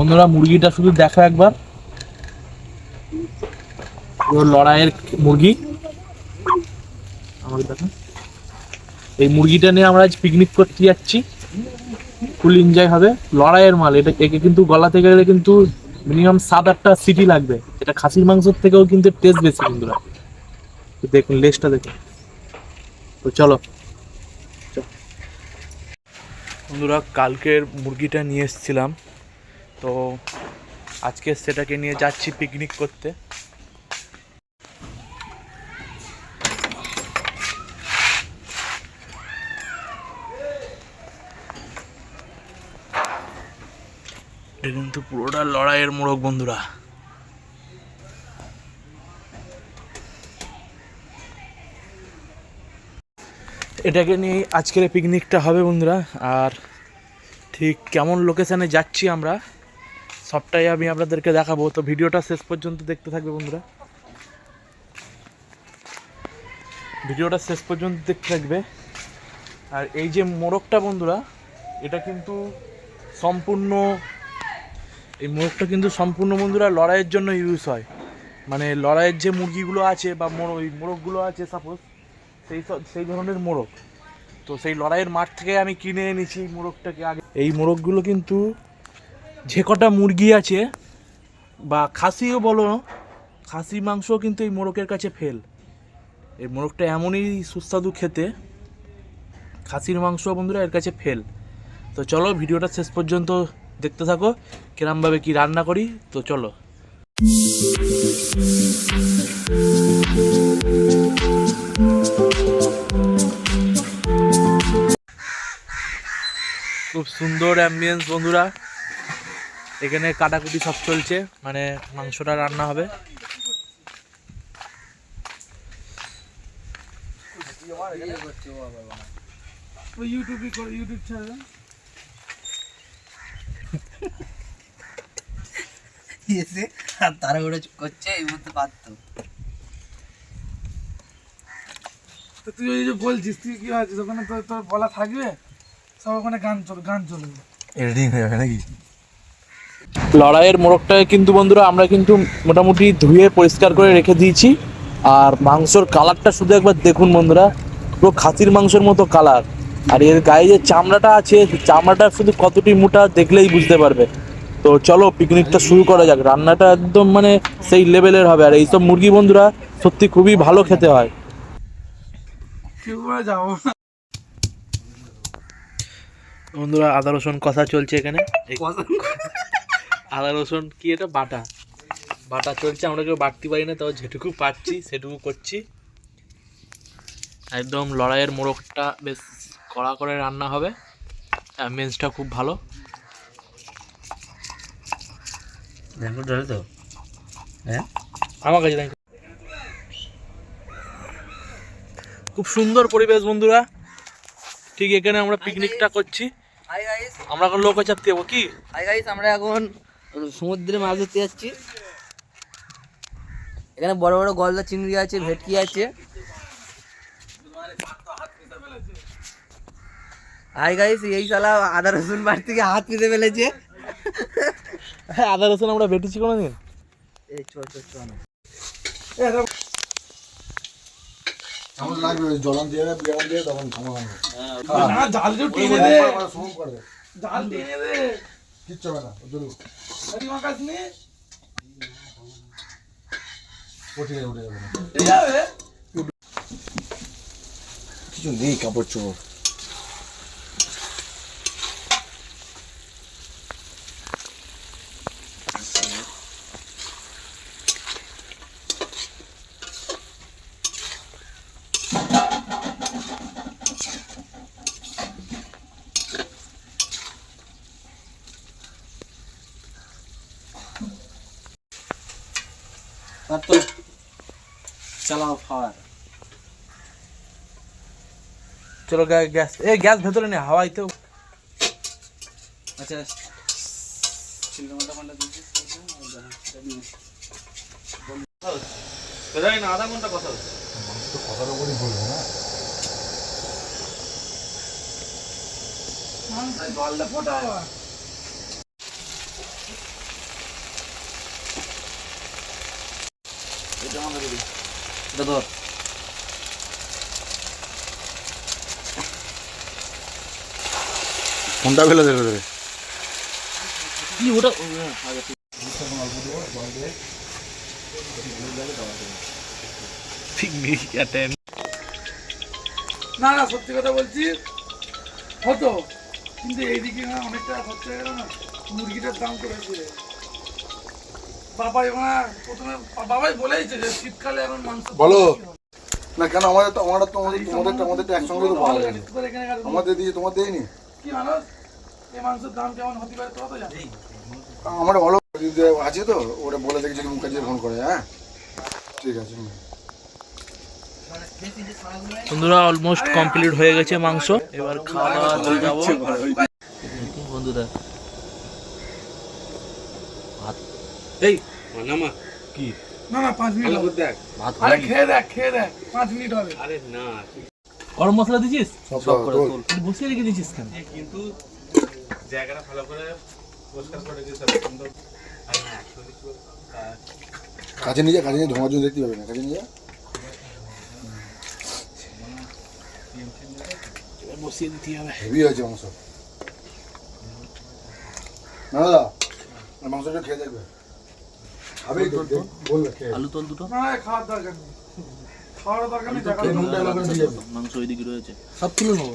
বন্ধুরা, মুরগিটা শুধু দেখো একবার। লড়াইয়ের মুরগি। আমাকে দেখো। এই মুরগিটা নিয়ে আমরা আজ পিকনিক করতে যাচ্ছি। ফুল এনজয় হবে। লড়াইয়ের মাল। এটা একে কিন্তু গলাতে গেলে কিন্তু মিনিমাম সাত আটটা সিটি লাগবে। এটা খাসির মাংসের থেকেও কিন্তু টেস্ট বেশি বন্ধুরা। দেখুন লেসটা দেখুন। তো চলো। বন্ধুরা, কালকের মুরগিটা নিয়ে এসেছিলাম। তো আজকে সেটাকে নিয়ে যাচ্ছি পিকনিক করতে। কিন্তু পুরোটা লড়াইয়ের মোড়ক বন্ধুরা। এটাকে নিয়ে আজকের পিকনিকটা হবে বন্ধুরা, আর ঠিক কেমন লোকেশানে যাচ্ছি আমরা সবটাই আমি আপনাদেরকে দেখাবো। তো ভিডিওটা শেষ পর্যন্ত দেখতে থাকবে বন্ধুরা। ভিডিওটা শেষ পর্যন্ত দেখতে থাকবে। আর এই যে মোরগটা বন্ধুরা, এটা কিন্তু সম্পূর্ণ, এই মোরগটা কিন্তু সম্পূর্ণ বন্ধুরা লড়াইয়ের জন্য ইউজ হয়। মানে লড়াইয়ের যে মুরগিগুলো আছে বা মোরগ ওই মোরগগুলো আছে সাপোজ সেই সেই ধরনের মোরগ। তো সেই লড়াইয়ের মাঠ থেকে আমি কিনে এনেছি এই মোরগটাকে আগে। এই মোরগগুলো কিন্তু যে কটা মুরগি আছে, বা খাসিও বলো, খাসি মাংস কিন্তু এই মোরগের কাছে ফেল এই মোরগটা এমনই সুস্বাদু খেতে, খাসির মাংস বন্ধুরা এর কাছে ফেল তো চলো ভিডিওটা শেষ পর্যন্ত দেখতে থাকো, কিরমভাবে কি রান্না করি, তো চলো। খুব সুন্দর অ্যাম্বিয়েন্স বন্ধুরা। এখানে কাটাকুটি সব চলছে মানে মাংসটা রান্না হবে। এসে আর তাড়াহুড়ো করছে এই মধ্যে পারতো তো তুই ওই যে বলছিস তুই কি আছিস ওখানে তোর তোর বলা থাকবে? সব ওখানে গান চল গান চলবে। এডিটিং হয়ে যাবে নাকি? লড়াইয়ের মোরগটাকে কিন্তু বন্ধুরা আমরা কিন্তু মোটামুটি ধুয়ে পরিষ্কার করে রেখে দিয়েছি। আর মাংসর কালারটা শুধু একবার দেখুন বন্ধুরা পুরো খাসির মাংসের মতো কালার। আর এর গায়ে যে চামড়াটা আছে চামড়াটা শুধু কতটি মোটা দেখলেই বুঝতে পারবে। তো চলো পিকনিকটা শুরু করা যাক। রান্নাটা একদম মানে সেই লেভেলের হবে। আর এইসব মুরগি বন্ধুরা সত্যি খুবই ভালো খেতে হয়। বন্ধুরা আদা রসুন কষা চলছে এখানে। আদা রসুন কি এটা? বাটা। বাটা চলছে আমরা কেউ বাটতে পারি না তবে যেটুকু পাচ্ছি সেটুকু করছি। একদম লড়াইয়ের মোড়কটা বেশ কড়া করে রান্না হবে। অ্যাম্বিয়েন্সটা খুব ভালো। দেখো ধরে তো। হ্যাঁ? আমার কাছে দেখো। খুব সুন্দর পরিবেশ বন্ধুরা। ঠিক এখানে আমরা পিকনিকটা করছি। আমরা এখন লোক চাপতে যাব কি? আমরা এখন সমুদ্রে মাছ ধরতে যাচ্ছি। এখানে বড় বড় গলদা চিংড়ি আছে ভেটকি আছে। হাই গাইস এই শালা আদা রসুন বাড়ি থেকে হাত পিতে ফেলেছে। হ্যাঁ আদা রসুন আমরা বেটেছি কোনোদিন? এই চল চল চল। কেমন লাগবে ওই দিয়ে দিয়ে তখন জাল যে টেনে দে। দে। জাল টেনে দে। কিচ্ছু হবে না উঠে যাবে উঠে যাবে? কিছু নেই কাপড় চোপড়। চালাও ফাওয়ার চলো গ্যা- গ্যাস এ গ্যাস ভেতরে নে হাওয়াই তো আচ্ছা না আধা ঘণ্টা কথা তো কথার উপরই বলব না জলটা ফোটা এটা ধর। ফোনটা ফেলে দেবে দেবে কি ওটা? না না সত্যি কথা বলছি হতো। কিন্তু এইদিকে না অনেকটা খরচা গেল না। মুরগিটার দাম করেছে বাবাই ওনা প্রথমে বাবাই বলেইছে যে শীতকালে এখন মাংস বলো। না কেন আমাদের তো আমাদের তো আমাদের তোমাদের তো আমাদের তো একসঙ্গে তো এখানে কারো- আমাদের দিয়ে তোমার দেয়নি? কি মানুষ? এই মাংসের দাম কেমন হতে পারে তোরা তো জানিস। আমার বলো দিদি আছে তো? ওটা বলে দেখি যদি মুখ ফোন করে হ্যাঁ? ঠিক আছে বন্ধুরা অলমোস্ট কমপ্লিট হয়ে গেছে মাংস। এবার খাওয়া দাওয়া যাব। বন্ধুরা। এই না না পাঁচ মিনিট হবে। ভাত আরে খেয়ে দেখ খেয়ে দেখ পাঁচ মিনিট হবে। গরম মশলা দিছিস সব সব করে তোল। তোল বসিয়ে রেখে দিয়েছিস কেন? কাছে নিয়ে যা কাছে নিয়ে ধোঁয়ার জন্য দেখতে পাবে না। কাছে নিয়ে বসিয়ে দিতে হবে। হেভি হয়েছে মাংস। না দাদা মাংসটা খেয়ে দেখবে। খাবে আলু তোল দুটো? না না, খাওয়ার দরকার নেই। খাওয়ার দরকার নেই দেখা খেয়ে নুনটা এবার করে দিয়ে যাবে। মাংস ওইদিকে রয়েছে। সব তুলে নেব।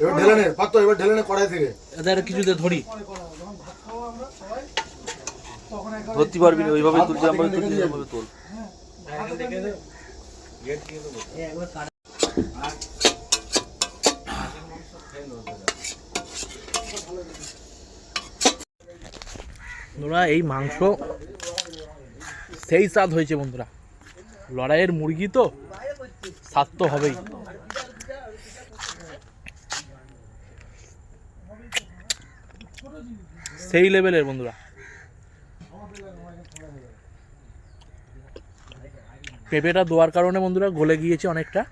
এবার ঢেলে নে পাত্র এবার ঢেলে নে কড়াই থেকে। এদের কিছুতে ধরি। পরে করা হবে। যখন ভাত খাব আমরা সবাই তখন একবার ধরতে পারবি না ওইভাবে তুলছি আমরা তুলছি ওইভাবে তোল। হাতে দেখে দে। বন্ধুরা এই মাংস সেই স্বাদ হয়েছে বন্ধুরা। লড়াইয়ের মুরগি তো, স্বাদ তো হবেই। সেই লেভেলের বন্ধুরা। পেঁপেটা দেওয়ার কারণে বন্ধুরা গলে গিয়েছে অনেকটা।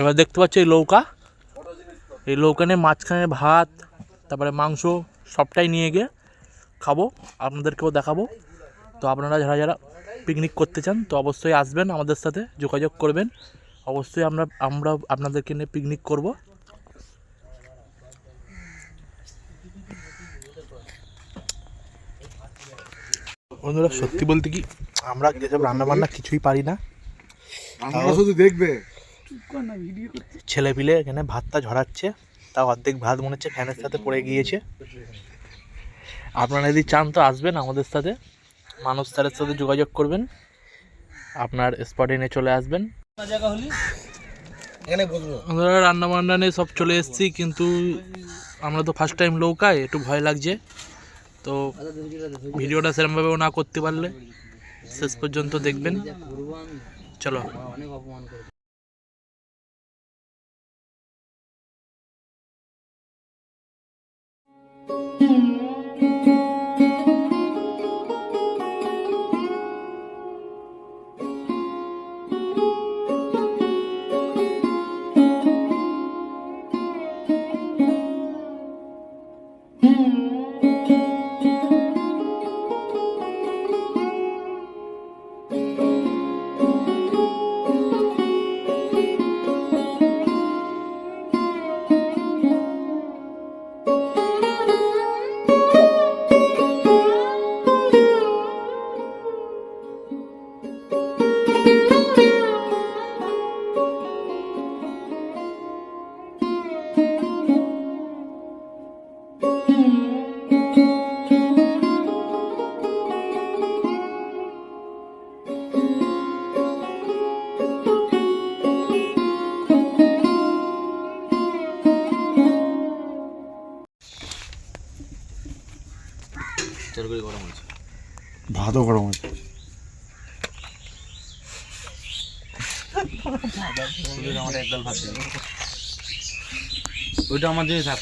এবার দেখতে পাচ্ছ এই লৌকা এই লৌকানে মাঝখানে ভাত, তারপরে মাংস সবটাই নিয়ে গিয়ে খাব। আপনাদেরকেও দেখাবো। তো আপনারা যারা যারা পিকনিক করতে চান তো অবশ্যই আসবেন আমাদের সাথে যোগাযোগ করবেন। অবশ্যই আমরা আমরা আপনাদেরকে নিয়ে পিকনিক করব। বন্ধুরা সত্যি বলতে কি আমরা যেসব রান্না বান্না কিছুই পারি না আমরা শুধু দেখবে। ছেলে পিলে এখানে ভাতটা ঝরাচ্ছে তাও অর্ধেক ভাত মনে হচ্ছে ফ্যানের সাথে পড়ে গিয়েছে। আপনারা যদি চান তো আসবেন আমাদের সাথে। মানুষ স্যারের সাথে যোগাযোগ করবেন। আপনার স্পটে এনে চলে আসবেন। এখানে আমরা রান্না বান্না নিয়ে সব চলে এসেছি কিন্তু আমরা তো ফার্স্ট টাইম লৌকায় একটু ভয় লাগছে। তো ভিডিওটা সেরমভাবেও না করতে পারলে শেষ পর্যন্ত দেখবেন। চলো। অনেক অপমান ভাতও গরম আমার দেবে ওইটা আমাদের থাক।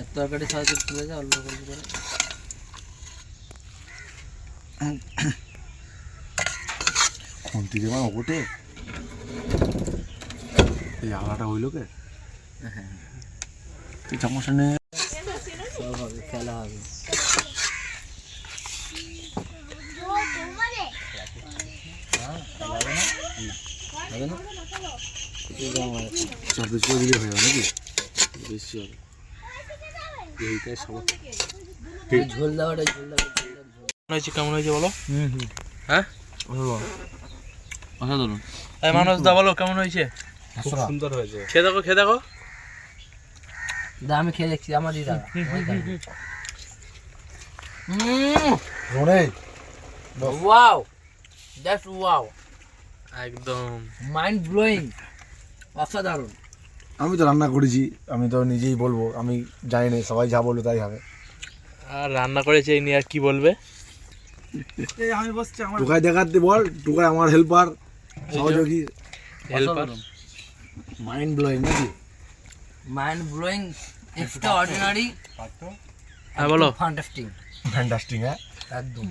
এত তরকারি সাহায্য তুলে যা অল্প অল্প করে খুন্তি ওপটে এই আলাটা হইল কে এই চামচটা নে খেলা হবে। চার পিস করে দিলে নাকি বেশি হবে এইটাই ঝোল দেওয়াটা ঝোল একদম মাইন্ড ব্লোয়িং। অসাধারণ। আমি তো রান্না করেছি আমি তো নিজেই বলব আমি জানি না সবাই যা বলবে তাই হবে। আর রান্না করেছে এই নিয়ে আর কি বলবে? এই আমি বসছি আমার টুকাই দেখাতে বল টুকাই আমার হেল্পার সহযোগী। হেল্পার মাইন্ড ব্লোয়িং নাকি? মাইন্ড ব্লোয়িং এক্সট্রা অর্ডিনারি হ্যাঁ বলো। ফ্যান্টাস্টিং ফ্যান্টাস্টিং হ্যাঁ? একদম।